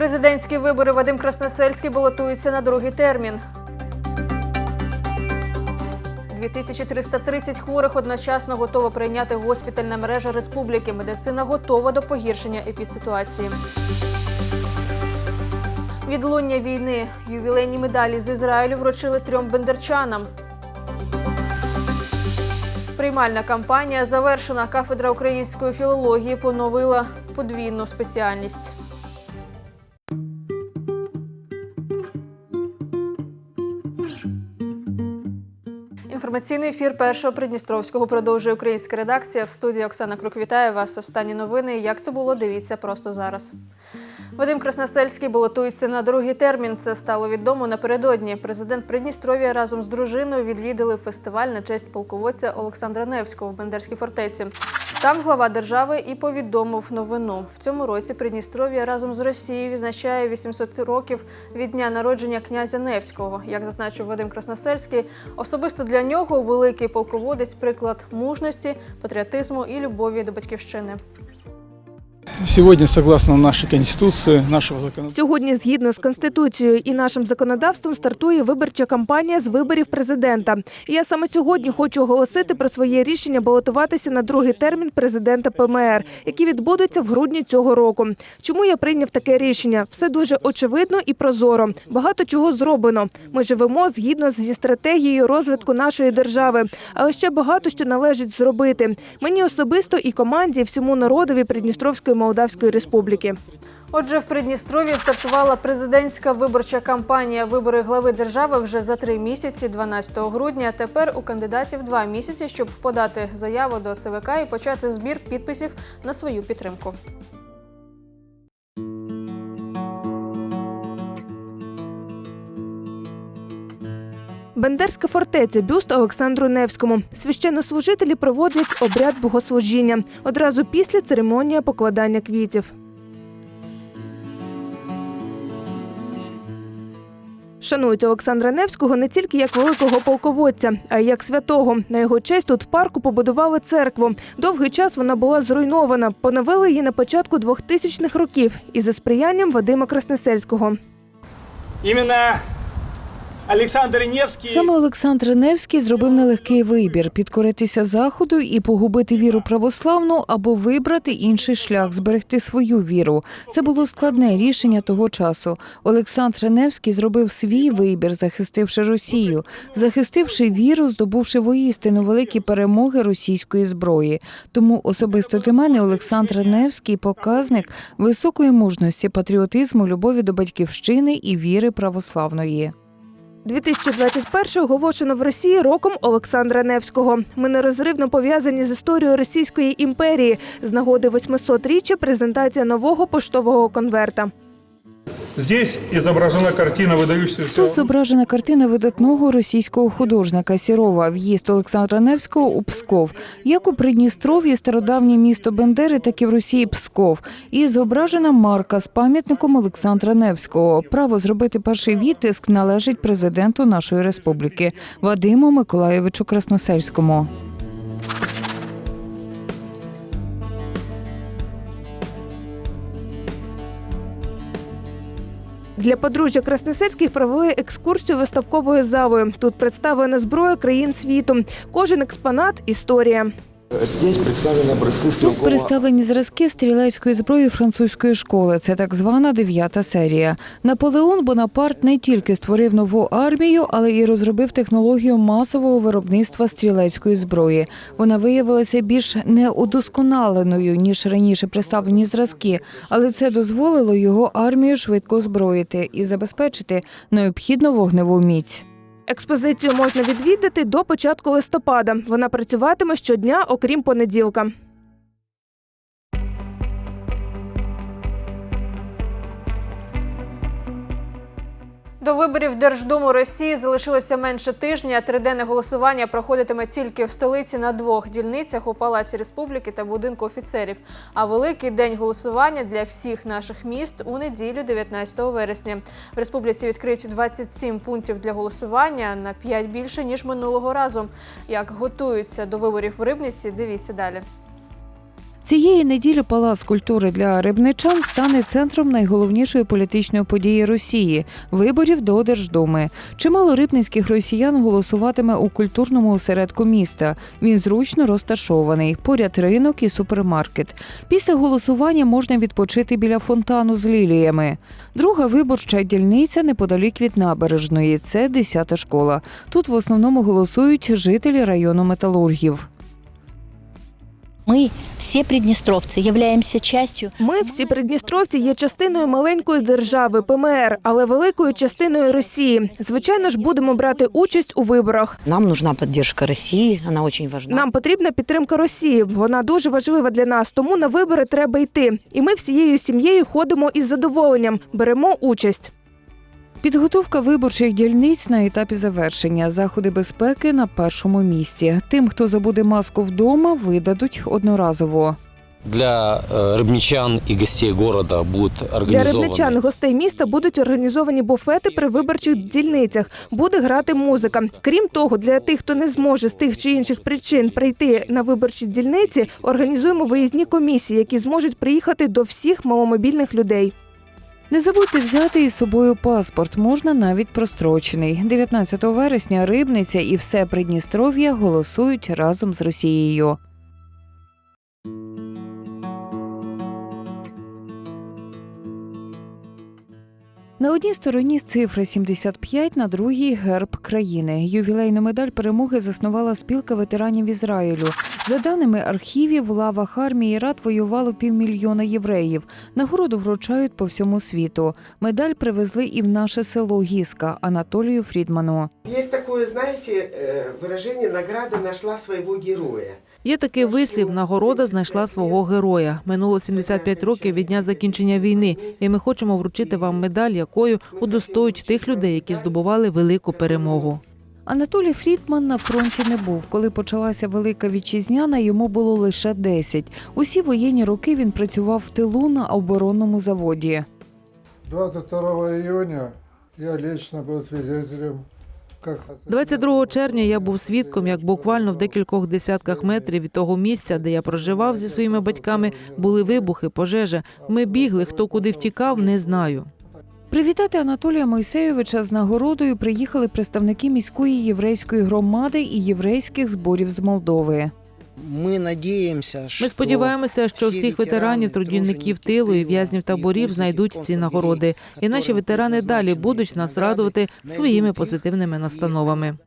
Президентські вибори Вадим Красносельський балотується на другий термін. 2330 хворих одночасно готова прийняти госпітальна мережа республіки. Медицина готова до погіршення епідситуації. Відлуння війни. Ювілейні медалі з Ізраїлю вручили трьом бендерчанам. Приймальна кампанія завершена. Кафедра української філології поновила подвійну спеціальність. Інформаційний ефір першого Придністровського продовжує українська редакція. В студії Оксана Крук вітає вас. Останні новини. Як це було, дивіться просто зараз. Вадим Красносельський балотується на другий термін. Це стало відомо напередодні. Президент Придністров'я разом з дружиною відвідали фестиваль на честь полководця Олександра Невського в Бендерській фортеці. Там глава держави і повідомив новину. В цьому році Придністров'я разом з Росією відзначає 800 років від дня народження князя Невського. Як зазначив Вадим Красносельський, особисто для нього великий полководець приклад мужності, патріотизму і любові до батьківщини. Сегодня, согласно нашей Конституции, нашего законодательства, Сьогодні, згідно з конституцією і нашим законодавством, стартує виборча кампанія з виборів президента. І я саме сьогодні хочу оголосити про своє рішення балотуватися на другий термін президента ПМР, які відбудуться в грудні цього року. Чому я прийняв таке рішення? Все дуже очевидно і прозоро. Багато чого зроблено. Ми живемо згідно зі стратегією розвитку нашої держави, але ще багато що належить зробити. Мені особисто і команді, і всьому народові Придністровської Молдавської Республіки. Отже, в Придністров'ї стартувала президентська виборча кампанія. Вибори глави держави вже за три місяці, 12 грудня. Тепер у кандидатів два місяці, щоб подати заяву до ЦВК і почати збір підписів на свою підтримку. Бендерська фортеця, бюст Олександру Невському. Священнослужителі проводять обряд богослужіння. Одразу після церемонія покладання квітів. Шанують Олександра Невського не тільки як великого полководця, а й як святого. На його честь тут в парку побудували церкву. Довгий час вона була зруйнована. Поновили її на початку 2000-х років і за сприянням Вадима Красносельського. именно Александр Невский Саме Олександр Невський зробив нелегкий вибір підкоритися заходу і погубити віру православну або вибрати інший шлях, зберегти свою віру. Це було складне рішення того часу. Олександр Невський зробив свій вибір, захистивши Росію, захистивши віру, здобувши воістину великі перемоги російської зброї. Тому особисто для мене Олександр Невський показник високої мужності, патріотизму, любові до батьківщини і віри православної. 2021 оголошено в Росії роком Олександра Невського. Ми нерозривно пов'язані з історією Російської імперії. З нагоди 800-річчя презентація нового поштового конверта. Здесь изображена картина выдающегося Тут зображена картина видатного російського художника Сірова в'їзд Олександра Невського у Псков. Як у Придністров'ї стародавнє місто Бендери, так і в Росії Псков. І зображена марка з пам'ятником Олександра Невського. Право зробити перший відтиск належить президенту нашої республіки Вадиму Миколаєвичу Красносельському. Для подружжя Красносельських провели екскурсію виставковою залою. Тут представлена зброя країн світу. Кожен експонат історія. Тут представлені зразки стрілецької зброї французької школи. Це так звана дев'ята серія. Наполеон Бонапарт не тільки створив нову армію, але і розробив технологію масового виробництва стрілецької зброї. Вона виявилася більш неудосконаленою ніж раніше представлені зразки, але це дозволило його армію швидко озброїти і забезпечити необхідну вогневу міць. Експозицію можна відвідати до початку листопада. Вона працюватиме щодня, окрім понеділка. До виборів Держдуму Росії залишилося менше тижня. Триденне голосування проходитиме тільки в столиці на двох дільницях у Палаці Республіки та будинку офіцерів. А великий день голосування для всіх наших міст у неділю, 19 вересня. В республіці відкриють 27 пунктів для голосування на 5 більше ніж минулого разу. Як готуються до виборів в Рибниці, дивіться далі. Цієї неділі Палац культури для рибничан стане центром найголовнішої політичної події Росії виборів до Держдуми. Чимало рибницьких росіян голосуватиме у культурному осередку міста. Він зручно розташований. Поряд ринок і супермаркет. Після голосування можна відпочити біля фонтану з ліліями. Друга виборча дільниця неподалік від набережної. Це 10-та школа. Тут в основному голосують жителі району металургів. Мы, все приднестровцы, являемся частью Ми, всі придністровці, є частиною маленької держави ПМР, але великою частиною Росії. Звичайно ж, будемо брати участь у виборах. Нам нужна поддержка России, она очень важна. Нам потрібна підтримка Росії. Вона дуже важлива для нас, тому на вибори треба йти. І ми всією сім'єю ходимо із задоволенням, беремо участь. Підготовка виборчих дільниць на етапі завершення. Заходи безпеки на першому місці. Тим, хто забуде маску вдома, видадуть одноразово. Для э, рыбничан и гостей города будут Для организованы рибничан, гостей міста будуть організовані буфети при виборчих дільницях. Буде грати музика. Крім того, для тих, хто не зможе з тих чи інших причин прийти на виборчі дільниці, організуємо виїзні комісії, які зможуть приїхати до всіх маломобільних людей. Не забудьте взяти із собою паспорт, можна навіть прострочений. 19 вересня Рибниця і все Придністров'я голосують разом з Росією. На одній стороні цифра 75, на другій герб країни. Ювілейну медаль перемоги заснувала спілка ветеранів Ізраїлю. За даними архівів, в лавах армії Рад воювало півмільйона євреїв. Нагороду вручають по всьому світу. Медаль привезли і в наше село Гіска Анатолію Фрідману. Есть такое, знаете, э, выражение «награда нашла своего героя». Є такий вислів нагорода знайшла свого героя. Минуло 75 років від дня закінчення війни, і ми хочемо вручити вам медаль, якою удостоють тих людей, які здобували велику перемогу. Анатолій Фрідман на фронті не був. Коли почалася велика вітчизняна, йому було лише 10. Усі воєнні роки він працював в тилу на оборонному заводі. 22 июня я лично был свидетелем. 22 червня я був свідком, як буквально в декількох десятках метрів від того місця, де я проживав зі своїми батьками, були вибухи, пожежа. Ми бігли, хто куди втікав, не знаю. Привітати Анатолія Мойсеєвича з нагородою приїхали представники міської єврейської громади і єврейських зборів з Молдови. Мы надеемся, Ми сподіваємося, що всіх ветеранів, трудівників тилу і в'язнів таборів знайдуть ці нагороди, і наші ветерани далі будуть нас радувати своїми позитивними настановами.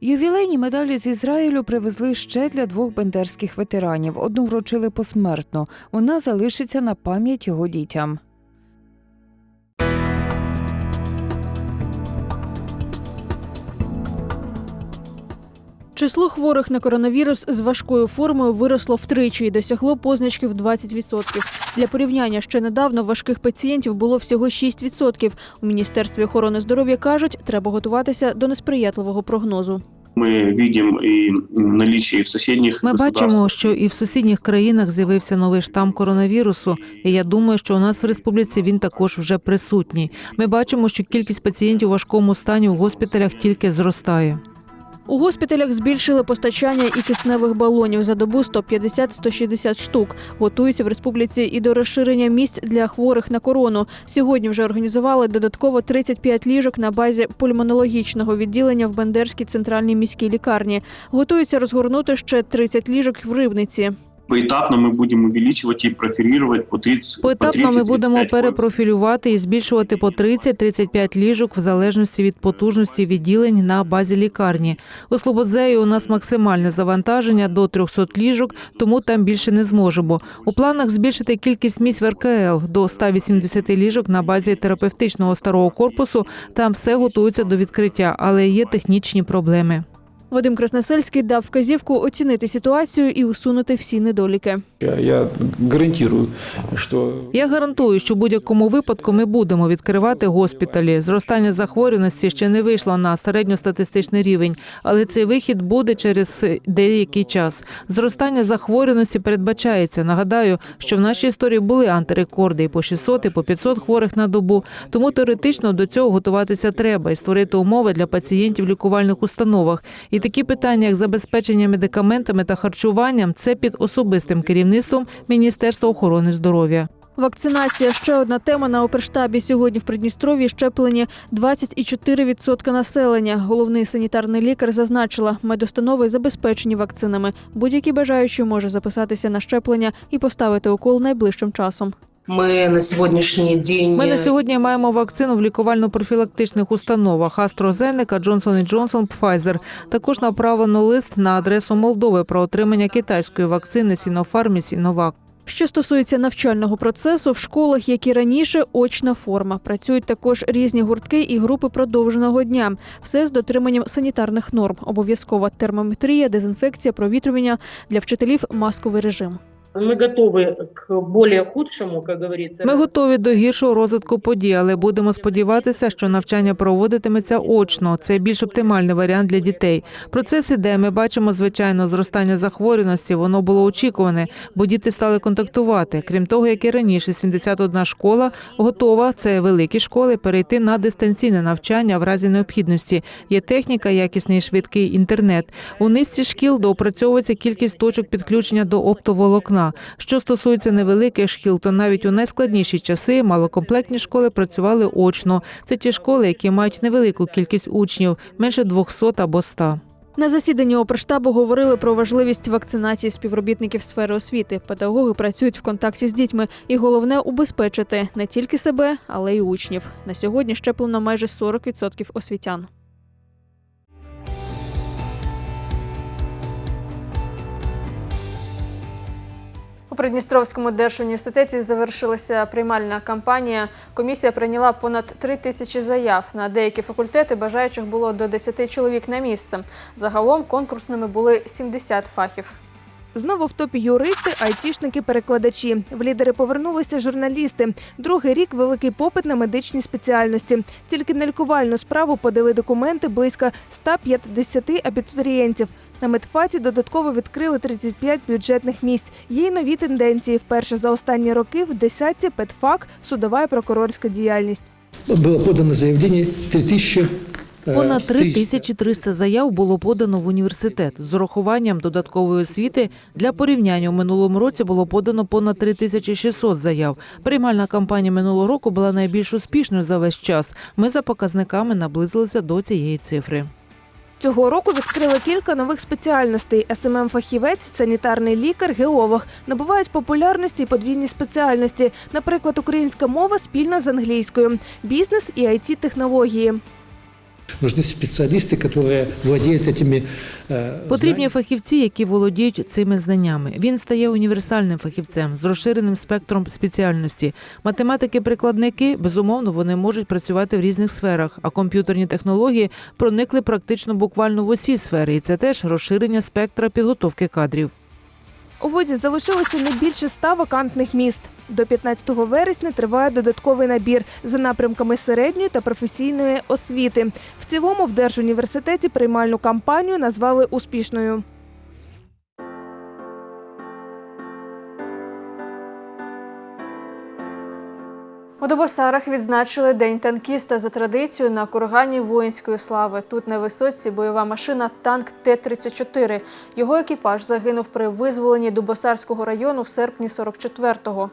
Ювілейні медалі з Ізраїлю привезли ще для двох бендерських ветеранів. Одну вручили посмертно. Вона залишиться на пам'ять його дітям. Число хворих на коронавірус з важкою формою виросло втричі і досягло позначки в 20%. Для порівняння ще недавно важких пацієнтів було всього 6%. У міністерстві охорони здоров'я кажуть, треба готуватися до несприятливого прогнозу. Мы видим и наличие в соседних Ми бачимо, що і в сусідніх країнах з'явився новий штам коронавірусу. І я думаю, що у нас в республіці він також вже присутній. Ми бачимо, що кількість пацієнтів у важкому стані в госпіталях тільки зростає. У госпіталях збільшили постачання і кисневих балонів за добу 150-160 штук. Готуються в республіці і до розширення місць для хворих на корону. Сьогодні вже організували додатково 35 ліжок на базі пульмонологічного відділення в Бендерській центральній міській лікарні. Готуються розгорнути ще 30 ліжок в Рибниці. Поэтапно мы будем увеличивать и профилировать по 30 Поетапно ми 30-35 будемо перепрофілювати і збільшувати по 30-35 ліжок в залежності від потужності відділень на базі лікарні. У Слободзеї у нас максимальне завантаження до 300 ліжок, тому там більше не зможемо. У планах збільшити кількість місць в РКЛ до 180 ліжок на базі терапевтичного старого корпусу. Там все готується до відкриття, але є технічні проблеми. Вадим Красносельський дав вказівку оцінити ситуацію і усунути всі недоліки. Я, гарантирую, что Я гарантую, що в будь-якому випадку ми будемо відкривати госпіталі. Зростання захворюваності ще не вийшло на середньостатистичний рівень, але цей вихід буде через деякий час. Зростання захворюваності передбачається. Нагадаю, що в нашій історії були антирекорди і по 600, і по 500 хворих на добу. Тому теоретично до цього готуватися треба і створити умови для пацієнтів в лікувальних установах. І Такі питання, як забезпечення медикаментами та харчуванням, це під особистим керівництвом Міністерства охорони здоров'я. Вакцинація ще одна тема на оперштабі. Сьогодні в Придністров'ї щеплені 24% населення. Головний санітарний лікар зазначила, медустанови забезпечені вакцинами. Будь-який бажаючий може записатися на щеплення і поставити укол найближчим часом. Ми на сьогоднішній день Ми на сьогодні маємо вакцину в лікувально-профілактичних установах AstraZeneca, Johnson Johnson, Pfizer. Також направлено лист на адресу Молдови про отримання китайської вакцини Sinopharm і Sinovac. Що стосується навчального процесу, в школах, як і раніше, очна форма. Працюють також різні гуртки і групи продовженого дня. Все з дотриманням санітарних норм. Обов'язкова термометрія, дезінфекція, провітрювання для вчителів масковий режим. Ми готові к більш худшому, як говориться. Ми готові до гіршого розвитку подій, але будемо сподіватися, що навчання проводитиметься очно. Це більш оптимальний варіант для дітей. Процес іде. Ми бачимо звичайно зростання захворюваності. Воно було очікуване, бо діти стали контактувати. Крім того, як і раніше, 71 школа готова. Це великі школи перейти на дистанційне навчання в разі необхідності. Є техніка, якісний швидкий інтернет. У низці шкіл доопрацьовується кількість точок підключення до оптоволокна. Що стосується невеликих шкіл, то навіть у найскладніші часи малокомплектні школи працювали очно. Це ті школи, які мають невелику кількість учнів, менше 200 або 100. На засіданні оперштабу говорили про важливість вакцинації співробітників сфери освіти. Педагоги працюють в контакті з дітьми, і головне убезпечити не тільки себе, але й учнів. На сьогодні щеплено майже 40% освітян. Придністровському держуніверситеті завершилася приймальна кампанія. Комісія прийняла понад три тисячі заяв. На деякі факультети бажаючих було до 10 чоловік на місце. Загалом конкурсними були 70 фахів. Знову в топі юристи, айтішники, перекладачі. В лідери повернулися журналісти. Другий рік великий попит на медичні спеціальності. Тільки на лікувальну справу подали документи близько 150 абітурієнтів. На медфаті додатково відкрили 35 бюджетних місць. Є й нові тенденції. Вперше за останні роки в десятці педфак, судова і прокурорська діяльність. Было подано заявление 3000 э, Понад 3 300. тисячі 300 заяв було подано в університет з урахуванням додаткової освіти. Для порівняння у минулому році було подано понад 3 тисячі 600 заяв. Приймальна кампанія минулого року була найбільш успішною за весь час. Ми за показниками наблизилися до цієї цифри. Цього року відкрили кілька нових спеціальностей: СММ фахівець, санітарний лікар, геолог. Набувають популярності й подвійні спеціальності, наприклад, українська мова спільна з англійською, бізнес і it технології. Нужны специалисты, которые владеют этими э, Потрібні фахівці, які володіють цими знаннями. Він стає універсальним фахівцем з розширеним спектром спеціальності. Математики-прикладники безумовно вони можуть працювати в різних сферах, а комп'ютерні технології проникли практично буквально в усі сфери, і це теж розширення спектра підготовки кадрів. У вузі залишилося не більше ста вакантних міст. До 15 вересня триває додатковий набір за напрямками середньої та професійної освіти. В цілому в Держуніверситеті приймальну кампанію назвали успішною. У Добосарах відзначили День танкіста за традицією на кургані воїнської слави. Тут на висоці бойова машина танк Т-34. Його екіпаж загинув при визволенні Дубосарського району в серпні 44-го.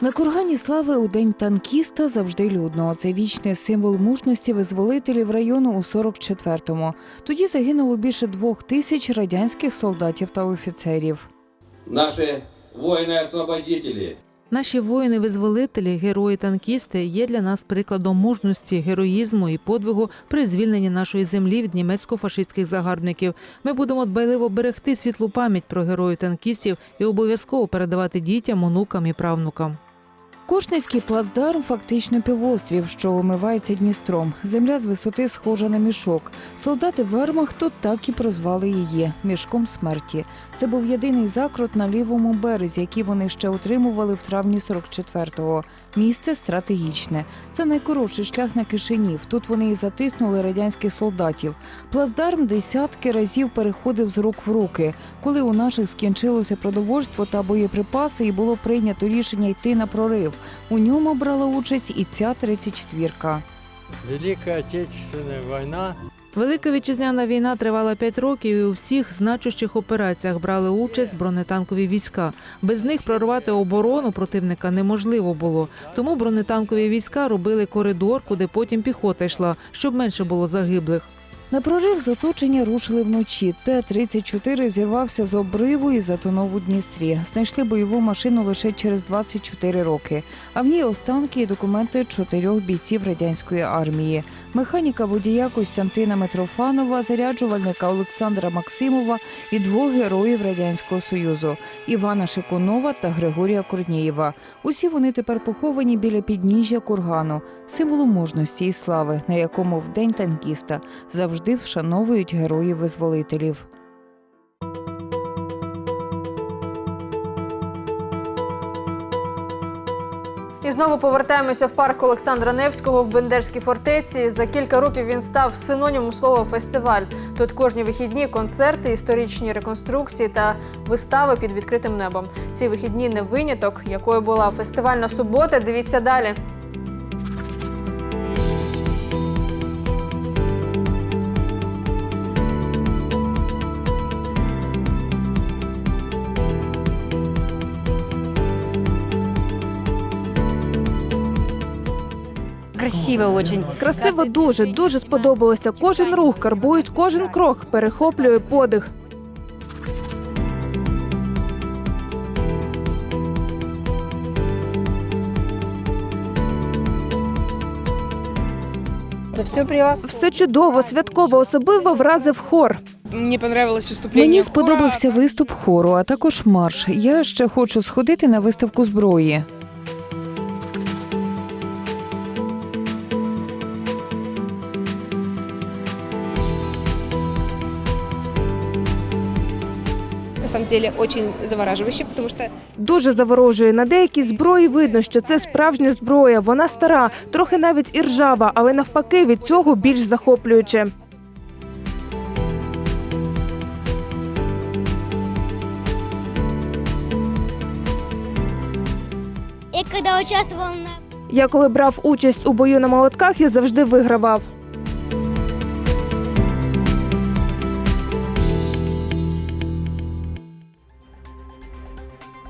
На кургані слави у день танкіста завжди людно. Це вічний символ мужності визволителів району у 44-му. Тоді загинуло більше двох тисяч радянських солдатів та офіцерів. Наши воины-освободители Наші воїни-визволителі, герої-танкісти є для нас прикладом мужності, героїзму і подвигу при звільненні нашої землі від німецько-фашистських загарбників. Ми будемо дбайливо берегти світлу пам'ять про героїв-танкістів і обов'язково передавати дітям, онукам і правнукам. Кошницький плацдарм фактично півострів, що омивається Дністром. Земля з висоти схожа на мішок. Солдати Вермахту так і прозвали її мішком смерті. Це був єдиний закрут на лівому березі, який вони ще утримували в травні 44-го. Місце стратегічне. Це найкоротший шлях на Кишинів. Тут вони і затиснули радянських солдатів. Плацдарм десятки разів переходив з рук в руки. Коли у наших скінчилося продовольство та боєприпаси, і було прийнято рішення йти на прорив. У ньому брала участь і ця 34-ка. Великая Отечественная война Велика вітчизняна війна тривала 5 років, і у всіх значущих операціях брали участь бронетанкові війська. Без них прорвати оборону противника неможливо було. Тому бронетанкові війська робили коридор, куди потім піхота йшла, щоб менше було загиблих. На прорив з оточення рушили вночі. Т-34 зірвався з обриву і затонув у Дністрі. Знайшли бойову машину лише через 24 роки. А в ній останки і документи чотирьох бійців радянської армії: механіка водія Костянтина Митрофанова, заряджувальника Олександра Максимова і двох героїв радянського союзу Івана Шикунова та Григорія Корнієва. Усі вони тепер поховані біля підніжжя кургану, символу мужності і слави, на якому в день танкіста завжди вшановують героїв-визволителів. І знову повертаємося в парк Олександра Невського в Бендерській фортеці. За кілька років він став синонімом слова фестиваль. Тут кожні вихідні концерти, історичні реконструкції та вистави під відкритим небом. Ці вихідні не виняток, якою була фестивальна субота. Дивіться далі. Красиво очень. Красиво дуже, дуже сподобалося. Кожен рух карбують, кожен крок перехоплює подих. Все при вас. Все чудово, святково, особливо вразив хор. Мне понравилось выступление. Мені сподобався виступ хору, а також марш. Я ще хочу сходити на виставку зброї. Самом деле очень завораживающе, потому что Дуже заворожує. На деякій зброї видно, що це справжня зброя. Вона стара, трохи навіть і ржава, але навпаки від цього більш захоплююче. Я коли брав участь у бою на молотках, я завжди вигравав.